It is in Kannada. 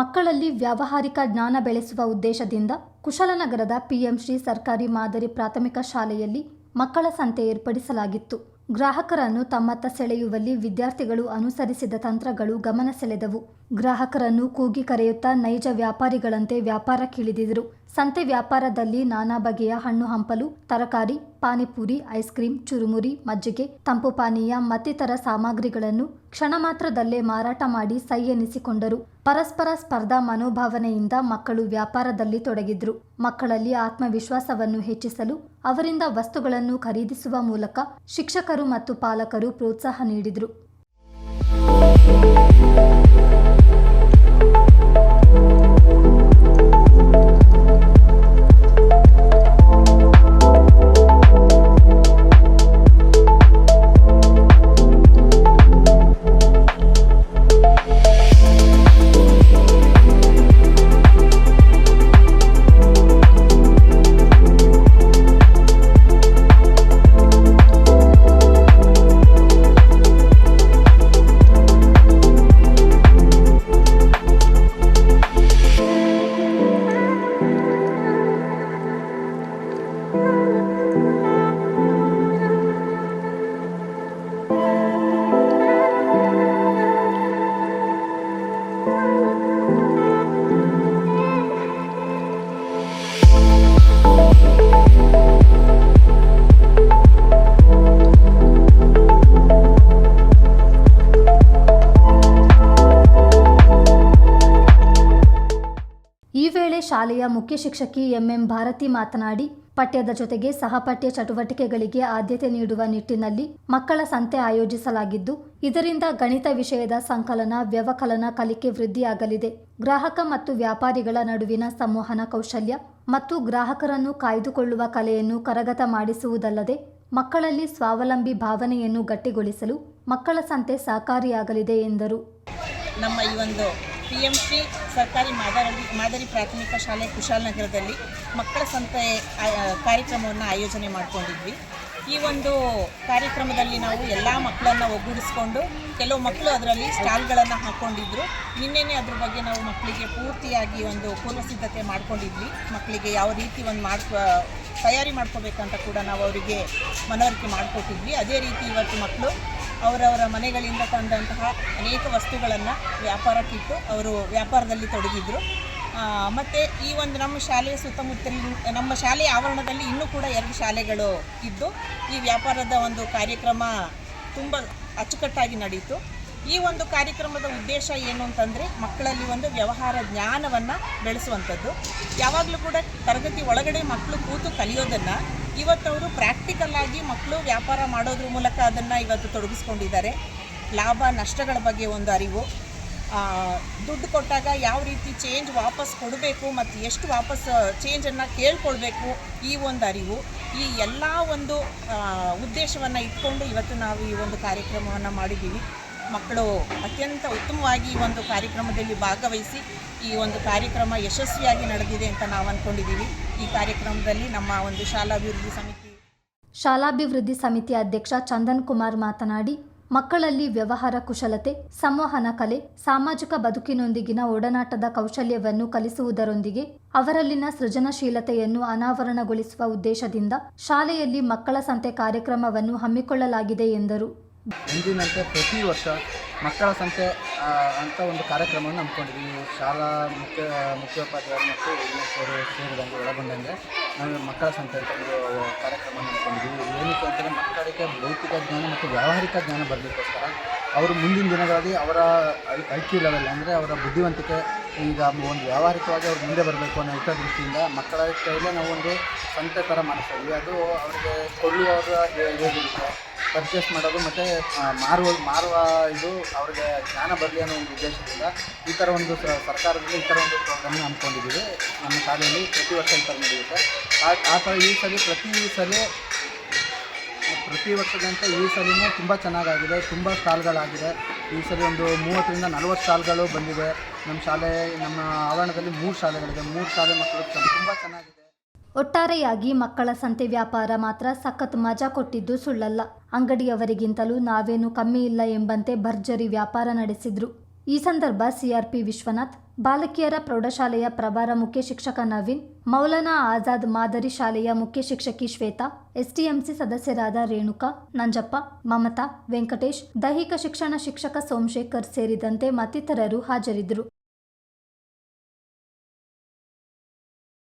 ಮಕ್ಕಳಲ್ಲಿ ವ್ಯಾವಹಾರಿಕ ಜ್ಞಾನ ಬೆಳೆಸುವ ಉದ್ದೇಶದಿಂದ ಕುಶಲನಗರದ ಪಿಎಂಶ್ರೀ ಸರ್ಕಾರಿ ಮಾದರಿ ಪ್ರಾಥಮಿಕ ಶಾಲೆಯಲ್ಲಿ ಮಕ್ಕಳ ಸಂತೆ ಏರ್ಪಡಿಸಲಾಗಿತ್ತು. ಗ್ರಾಹಕರನ್ನು ತಮ್ಮತ್ತ ಸೆಳೆಯುವಲ್ಲಿ ವಿದ್ಯಾರ್ಥಿಗಳು ಅನುಸರಿಸಿದ ತಂತ್ರಗಳು ಗಮನ ಸೆಳೆದವು. ಗ್ರಾಹಕರನ್ನು ಕೂಗಿ ಕರೆಯುತ್ತಾ ನೈಜ ವ್ಯಾಪಾರಿಗಳಂತೆ ವ್ಯಾಪಾರಕ್ಕಿಳಿದಿದರು ಸಂತೆ ವ್ಯಾಪಾರದಲ್ಲಿ ನಾನಾ ಬಗೆಯ ಹಣ್ಣು ಹಂಪಲು, ತರಕಾರಿ, ಪಾನಿಪುರಿ, ಐಸ್ ಕ್ರೀಂ, ಚುರುಮುರಿ, ಮಜ್ಜಿಗೆ, ತಂಪು ಪಾನೀಯ ಮತ್ತಿತರ ಸಾಮಗ್ರಿಗಳನ್ನು ಕ್ಷಣ ಮಾತ್ರದಲ್ಲೇ ಮಾರಾಟ ಮಾಡಿ ಸೈ ಎನಿಸಿಕೊಂಡರು. ಪರಸ್ಪರ ಸ್ಪರ್ಧಾ ಮನೋಭಾವನೆಯಿಂದ ಮಕ್ಕಳು ವ್ಯಾಪಾರದಲ್ಲಿ ತೊಡಗಿದ್ರು. ಮಕ್ಕಳಲ್ಲಿ ಆತ್ಮವಿಶ್ವಾಸವನ್ನು ಹೆಚ್ಚಿಸಲು ಅವರಿಂದ ವಸ್ತುಗಳನ್ನು ಖರೀದಿಸುವ ಮೂಲಕ ಶಿಕ್ಷಕರು ಮತ್ತು ಪಾಲಕರು ಪ್ರೋತ್ಸಾಹ ನೀಡಿದರು. ವೇಳೆ ಶಾಲೆಯ ಮುಖ್ಯ ಶಿಕ್ಷಕಿ ಎಂಎಂ ಭಾರತಿ ಮಾತನಾಡಿ, ಪಠ್ಯದ ಜೊತೆಗೆ ಸಹಪಠ್ಯ ಚಟುವಟಿಕೆಗಳಿಗೆ ಆದ್ಯತೆ ನೀಡುವ ನಿಟ್ಟಿನಲ್ಲಿ ಮಕ್ಕಳ ಸಂತೆ ಆಯೋಜಿಸಲಾಗಿದ್ದು, ಇದರಿಂದ ಗಣಿತ ವಿಷಯದ ಸಂಕಲನ, ವ್ಯವಕಲನ ಕಲಿಕೆ ವೃದ್ಧಿಯಾಗಲಿದೆ. ಗ್ರಾಹಕ ಮತ್ತು ವ್ಯಾಪಾರಿಗಳ ನಡುವಿನ ಸಂವಹನ ಕೌಶಲ್ಯ ಮತ್ತು ಗ್ರಾಹಕರನ್ನು ಕಾಯ್ದುಕೊಳ್ಳುವ ಕಲೆಯನ್ನು ಕರಗತ ಮಾಡಿಸುವುದಲ್ಲದೆ, ಮಕ್ಕಳಲ್ಲಿ ಸ್ವಾವಲಂಬಿ ಭಾವನೆಯನ್ನು ಗಟ್ಟಿಗೊಳಿಸಲು ಮಕ್ಕಳ ಸಂತೆ ಸಹಕಾರಿಯಾಗಲಿದೆ ಎಂದರು. ನಮ್ಮ ಈ ಒಂದು ಪಿ ಎಂ ಸಿ ಸರ್ಕಾರಿ ಮಾದರಿ ಮಾದರಿ ಪ್ರಾಥಮಿಕ ಶಾಲೆ ಕುಶಾಲನಗರದಲ್ಲಿ ಮಕ್ಕಳ ಸಂತೆ ಕಾರ್ಯಕ್ರಮವನ್ನು ಆಯೋಜನೆ ಮಾಡಿಕೊಂಡಿದ್ವಿ. ಈ ಒಂದು ಕಾರ್ಯಕ್ರಮದಲ್ಲಿ ನಾವು ಎಲ್ಲ ಮಕ್ಕಳನ್ನು ಒಗ್ಗೂಡಿಸ್ಕೊಂಡು ಕೆಲವು ಮಕ್ಕಳು ಅದರಲ್ಲಿ ಸ್ಟಾಲ್ಗಳನ್ನು ಹಾಕ್ಕೊಂಡಿದ್ರು ನಿನ್ನೆನೇ ಅದ್ರ ಬಗ್ಗೆ ನಾವು ಮಕ್ಕಳಿಗೆ ಪೂರ್ತಿಯಾಗಿ ಒಂದು ಪೂರ್ವ ಸಿದ್ಧತೆ ಮಾಡ್ಕೊಂಡಿದ್ವಿ. ಮಕ್ಕಳಿಗೆ ಯಾವ ರೀತಿ ಒಂದು ಮಾಡ್ಕೊ, ತಯಾರಿ ಮಾಡ್ಕೋಬೇಕಂತ ಕೂಡ ನಾವು ಅವರಿಗೆ ಮನವರಿಕೆ ಮಾಡಿಕೊಟ್ಟಿದ್ವಿ. ಅದೇ ರೀತಿ ಇವತ್ತು ಮಕ್ಕಳು ಅವರವರ ಮನೆಗಳಿಂದ ತಂದಂತಹ ಅನೇಕ ವಸ್ತುಗಳನ್ನು ವ್ಯಾಪಾರಕ್ಕಿಟ್ಟು ಅವರು ವ್ಯಾಪಾರದಲ್ಲಿ ತೊಡಗಿದ್ರು. ಮತ್ತು ಈ ಒಂದು ನಮ್ಮ ಶಾಲೆಯ ಸುತ್ತಮುತ್ತಲಿನ, ನಮ್ಮ ಶಾಲೆಯ ಆವರಣದಲ್ಲಿ ಇನ್ನೂ ಕೂಡ ಎರಡು ಶಾಲೆಗಳು ಇದ್ದು, ಈ ವ್ಯಾಪಾರದ ಒಂದು ಕಾರ್ಯಕ್ರಮ ತುಂಬ ಅಚ್ಚುಕಟ್ಟಾಗಿ ನಡೀತು. ಈ ಒಂದು ಕಾರ್ಯಕ್ರಮದ ಉದ್ದೇಶ ಏನು ಅಂತಂದರೆ ಮಕ್ಕಳಲ್ಲಿ ಒಂದು ವ್ಯವಹಾರ ಜ್ಞಾನವನ್ನು ಬೆಳೆಸುವಂಥದ್ದು. ಯಾವಾಗಲೂ ಕೂಡ ತರಗತಿ ಒಳಗಡೆ ಮಕ್ಕಳು ಕೂತು ಕಲಿಯೋದನ್ನು ಇವತ್ತು ಅವರು ಪ್ರಾಕ್ಟಿಕಲ್ ಆಗಿ ಮಕ್ಕಳು ವ್ಯಾಪಾರ ಮಾಡೋದ್ರ ಮೂಲಕ ಅದನ್ನು ಇವತ್ತು ತೊಡಗಿಸ್ಕೊಂಡಿದ್ದಾರೆ. ಲಾಭ, ನಷ್ಟಗಳ ಬಗ್ಗೆ ಒಂದು ಅರಿವು. ದುಡ್ಡು ಕೊಟ್ಟಾಗ ಯಾವ ರೀತಿ ಚೇಂಜ್ ವಾಪಸ್ ಕೊಡಬೇಕು ಮತ್ತು ಎಷ್ಟು ವಾಪಸ್ ಚೇಂಜನ್ನು ಕೇಳ್ಕೊಳ್ಬೇಕು ಈ ಒಂದು ಅರಿವು. ಈ ಎಲ್ಲ ಒಂದು ಉದ್ದೇಶವನ್ನು ಇಟ್ಕೊಂಡು ಇವತ್ತು ನಾವು ಈ ಒಂದು ಕಾರ್ಯಕ್ರಮವನ್ನು ಮಾಡಿದ್ದೀವಿ. ಮಕ್ಕಳು ಅತ್ಯಂತ ಉತ್ತಮವಾಗಿ ಒಂದು ಕಾರ್ಯಕ್ರಮದಲ್ಲಿ ಭಾಗವಹಿಸಿ ಈ ಒಂದು ಕಾರ್ಯಕ್ರಮ ಯಶಸ್ವಿಯಾಗಿ ನಡೆದಿದೆ ಅಂತ ನಾವು ಅಂದ್ಕೊಂಡಿದ್ದೀವಿ ಈ ಕಾರ್ಯಕ್ರಮದಲ್ಲಿ ನಮ್ಮ ಒಂದು ಶಾಲಾಭಿವೃದ್ಧಿ ಸಮಿತಿ ಶಾಲಾಭಿವೃದ್ಧಿ ಸಮಿತಿ ಅಧ್ಯಕ್ಷ ಚಂದನ್ ಕುಮಾರ್ ಮಾತನಾಡಿ, ಮಕ್ಕಳಲ್ಲಿ ವ್ಯವಹಾರ ಕುಶಲತೆ, ಸಂವಹನ ಕಲೆ, ಸಾಮಾಜಿಕ ಬದುಕಿನೊಂದಿಗಿನ ಒಡನಾಟದ ಕೌಶಲ್ಯವನ್ನು ಕಲಿಸುವುದರೊಂದಿಗೆ ಅವರಲ್ಲಿನ ಸೃಜನಶೀಲತೆಯನ್ನು ಅನಾವರಣಗೊಳಿಸುವ ಉದ್ದೇಶದಿಂದ ಶಾಲೆಯಲ್ಲಿ ಮಕ್ಕಳ ಸಂತೆ ಕಾರ್ಯಕ್ರಮವನ್ನು ಹಮ್ಮಿಕೊಳ್ಳಲಾಗಿದೆ ಎಂದರು. ಎಂದಿನಂತೆ ಪ್ರತಿ ವರ್ಷ ಮಕ್ಕಳ ಸಂತೆ ಅಂತ ಒಂದು ಕಾರ್ಯಕ್ರಮವನ್ನು ಹಮ್ಮಿಕೊಂಡಿದ್ದೀವಿ. ಶಾಲಾ ಮುಖ್ಯ, ಮುಖ್ಯೋಪಾಧ್ಯಾಯರು ಮತ್ತು ಅವರು ಸೇರಿದಂಗೆ ಒಳಗೊಂಡಂಗೆ ನಾವು ಮಕ್ಕಳ ಸಂತೆ ಅಂತ ಒಂದು ಕಾರ್ಯಕ್ರಮವನ್ನು ಹಮ್ಮಿಕೊಂಡಿದ್ದೀವಿ. ಏನಕ್ಕೆ ಅಂತಂದರೆ ಮಕ್ಕಳಿಗೆ ಭೌತಿಕ ಜ್ಞಾನ ಮತ್ತು ವ್ಯಾವಹಾರಿಕ ಜ್ಞಾನ ಬರಲಿಕ್ಕೋಸ್ಕರ ಅವರು ಮುಂದಿನ ದಿನಗಳಲ್ಲಿ ಅವರ ಐ ಕ್ಯೂ ಲೆವೆಲ್ ಅಂದರೆ ಅವರ ಬುದ್ಧಿವಂತಿಕೆ, ಈಗ ಒಂದು ವ್ಯಾವಹಾರಿಕವಾಗಿ ಅವ್ರು ಮುಂದೆ ಬರಬೇಕು ಅನ್ನೋ ದೃಷ್ಟಿಯಿಂದ ಮಕ್ಕಳ ಕೈಲೇ ನಾವು ಒಂದು ಸಂತೆ ಥರ ಮಾಡ್ತೀವಿ ಅದು ಅವರಿಗೆ ಅವರ ಹೇಗಿರುತ್ತೆ? ಪರ್ಚೇಸ್ ಮಾಡೋದು ಮತ್ತು ಮಾರುವ ಮಾರುವ ಇದು ಅವ್ರಿಗೆ ಜ್ಞಾನ ಬರಲಿ ಅನ್ನೋ ಒಂದು ಉದ್ದೇಶದಿಂದ ಈ ಥರ ಒಂದು ಸರ್ಕಾರದಲ್ಲಿ ಈ ಥರ ಒಂದು ಪ್ರೋಗ್ರಾಮ್ನ ಹಮ್ಮಿಕೊಂಡಿದ್ದೀವಿ. ನಮ್ಮ ಶಾಲೆಯಲ್ಲಿ ಪ್ರತಿ ವರ್ಷ ಈ ಥರ ನಡೆಯುತ್ತೆ. ಆ ಆ ಥರ ಈ ಸಲ ಪ್ರತಿ ಸಲ, ಪ್ರತಿ ವರ್ಷದಂತೆ ಈ ಸಲಿನೂ ತುಂಬ ಚೆನ್ನಾಗಾಗಿದೆ, ತುಂಬ ಸ್ಟಾಲ್ಗಳಾಗಿದೆ. ಈ ಸಲ ಒಂದು ಮೂವತ್ತರಿಂದ ನಲವತ್ತು ಸ್ಟಾಲ್ಗಳು ಬಂದಿದೆ. ನಮ್ಮ ಶಾಲೆ, ನಮ್ಮ ಆವರಣದಲ್ಲಿ ಮೂರು ಶಾಲೆಗಳಿದೆ. ಮೂರು ಶಾಲೆ ಮಕ್ಕಳು ತುಂಬ ಚೆನ್ನಾಗಿದೆ. ಒಟ್ಟಾರೆಯಾಗಿ ಮಕ್ಕಳ ಸಂತೆ ವ್ಯಾಪಾರ ಮಾತ್ರ ಸಖತ್ ಮಜಾ ಕೊಟ್ಟಿದ್ದು ಸುಳ್ಳಲ್ಲ. ಅಂಗಡಿಯವರಿಗಿಂತಲೂ ನಾವೇನು ಕಮ್ಮಿ ಇಲ್ಲ ಎಂಬಂತೆ ಭರ್ಜರಿ ವ್ಯಾಪಾರ ನಡೆಸಿದ್ರು. ಈ ಸಂದರ್ಭ ಸಿಆರ್ಪಿ ವಿಶ್ವನಾಥ್, ಬಾಲಕಿಯರ ಪ್ರೌಢಶಾಲೆಯ ಪ್ರಭಾರ ಮುಖ್ಯ ಶಿಕ್ಷಕ ನವೀನ್, ಮೌಲಾನಾ ಆಜಾದ್ ಮಾದರಿ ಶಾಲೆಯ ಮುಖ್ಯ ಶಿಕ್ಷಕಿ ಶ್ವೇತಾ, ಎಸ್ಟಿಎಂಸಿ ಸದಸ್ಯರಾದ ರೇಣುಕಾ, ನಂಜಪ್ಪ, ಮಮತಾ, ವೆಂಕಟೇಶ್, ದೈಹಿಕ ಶಿಕ್ಷಣ ಶಿಕ್ಷಕ ಸೋಮಶೇಖರ್ ಸೇರಿದಂತೆ ಮತ್ತಿತರರು ಹಾಜರಿದ್ದರು.